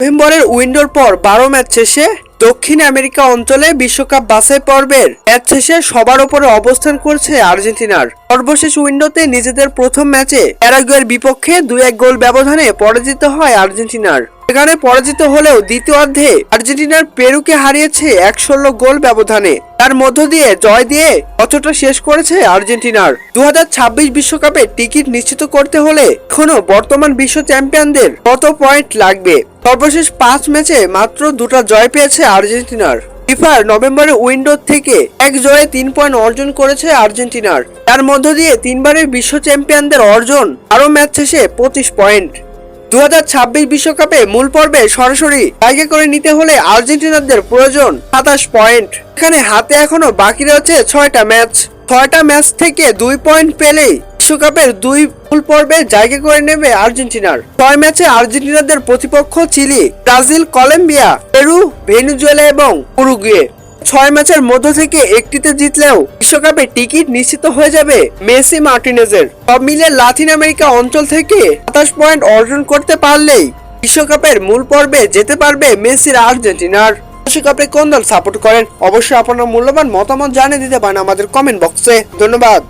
নভেম্বরের উইন্ডোর পর বারো ম্যাচ শেষে দক্ষিণ আমেরিকা অঞ্চলে বিশ্বকাপ বাছাই পর্বের ম্যাচ শেষে সবার ওপরে অবস্থান করছে আর্জেন্টিনার। সর্বশেষ উইন্ডোতে নিজেদের প্রথম ম্যাচে প্যারাগুয়ের বিপক্ষে দুই এক গোল ব্যবধানে পরাজিত হয় আর্জেন্টিনার। সেখানে পরাজিত হলেও দ্বিতীয় অর্ধে আর্জেন্টিনার পেরুকে হারিয়েছে এক ষোলো গোল ব্যবধানে। তার মধ্য দিয়ে জয় দিয়ে বছরটা শেষ করেছে আর্জেন্টিনার। দু বিশ্বকাপে টিকিট নিশ্চিত করতে হলে এখনও বর্তমান বিশ্ব চ্যাম্পিয়নদের কত পয়েন্ট লাগবে? সর্বশেষ পাঁচ ম্যাচে মাত্র দুটো জয় পেয়েছে আর্জেন্টিনার। ফিফার নভেম্বরের উইন্ডো থেকে এক জয়ে তিন পয়েন্ট অর্জন করেছে আর্জেন্টিনার। তার মধ্য দিয়ে তিনবারের বিশ্ব চ্যাম্পিয়নদের অর্জন আরও ম্যাচ শেষে পঁচিশ পয়েন্ট। দু বিশ্বকাপে মূল পর্বে সরাসরি জায়গা করে নিতে হলে আর্জেন্টিনারদের প্রয়োজন সাতাশ পয়েন্ট। এখানে হাতে এখনও বাকি রয়েছে ছয়টা ম্যাচ। ছয়টা ম্যাচ থেকে দুই পয়েন্ট পেলেই বিশ্বকাপের দুই মূল পর্বে জায়গা করে নেবে আর্জেন্টিনার। ছয় ম্যাচে আর্জেন্টিনাদের প্রতিপক্ষ Chile, Brazil, Colombia, Peru, Venezuela এবং উরুগুয়ে। ছয় ম্যাচের মধ্য থেকে একটিতে জিতলেও বিশ্বকাপে টিকিট নিশ্চিত হয়ে যাবে মেসি মার্টিনেজের। সব মিলে লাতিন আমেরিকা অঞ্চল থেকে সাতাশ পয়েন্ট অর্জন করতে পারলেই বিশ্বকাপের মূল পর্বে যেতে পারবে মেসির আর্জেন্টিনার। বিশ্বকাপে কোন দল সাপোর্ট করেন? অবশ্যই আপনার মূল্যবান মতামত জানিয়ে দিতে পারেন আমাদের কমেন্ট বক্সে ধন্যবাদ।